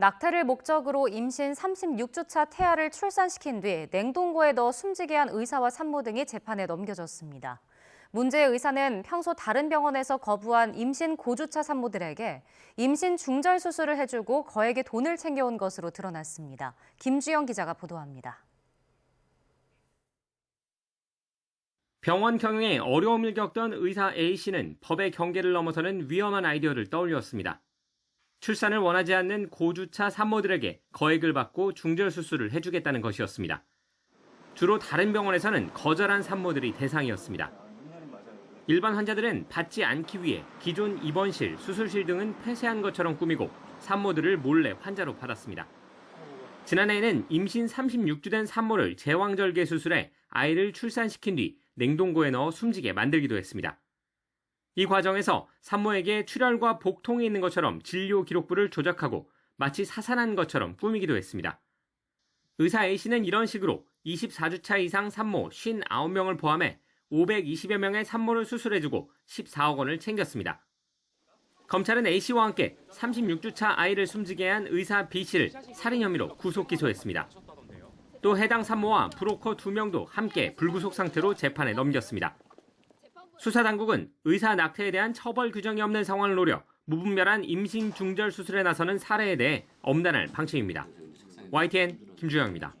낙태를 목적으로 임신 36주차 태아를 출산시킨 뒤 냉동고에 넣어 숨지게 한 의사와 산모 등이 재판에 넘겨졌습니다. 문제의 의사는 평소 다른 병원에서 거부한 임신 고주차 산모들에게 임신 중절 수술을 해주고 거액의 돈을 챙겨온 것으로 드러났습니다. 김주영 기자가 보도합니다. 병원 경영에 어려움을 겪던 의사 A씨는 법의 경계를 넘어서는 위험한 아이디어를 떠올렸습니다. 출산을 원하지 않는 고주차 산모들에게 거액을 받고 중절 수술을 해주겠다는 것이었습니다. 주로 다른 병원에서는 거절한 산모들이 대상이었습니다. 일반 환자들은 받지 않기 위해 기존 입원실, 수술실 등은 폐쇄한 것처럼 꾸미고 산모들을 몰래 환자로 받았습니다. 지난해에는 임신 36주 된 산모를 제왕절개 수술해 아이를 출산시킨 뒤 냉동고에 넣어 숨지게 만들기도 했습니다. 이 과정에서 산모에게 출혈과 복통이 있는 것처럼 진료 기록부를 조작하고 마치 사산한 것처럼 꾸미기도 했습니다. 의사 A씨는 이런 식으로 24주차 이상 산모 59명을 포함해 520여 명의 산모를 수술해주고 14억 원을 챙겼습니다. 검찰은 A씨와 함께 36주차 아이를 숨지게 한 의사 B씨를 살인 혐의로 구속 기소했습니다. 또 해당 산모와 브로커 2명도 함께 불구속 상태로 재판에 넘겼습니다. 수사당국은 의사 낙태에 대한 처벌 규정이 없는 상황을 노려 무분별한 임신 중절 수술에 나서는 사례에 대해 엄단할 방침입니다. YTN 김주영입니다.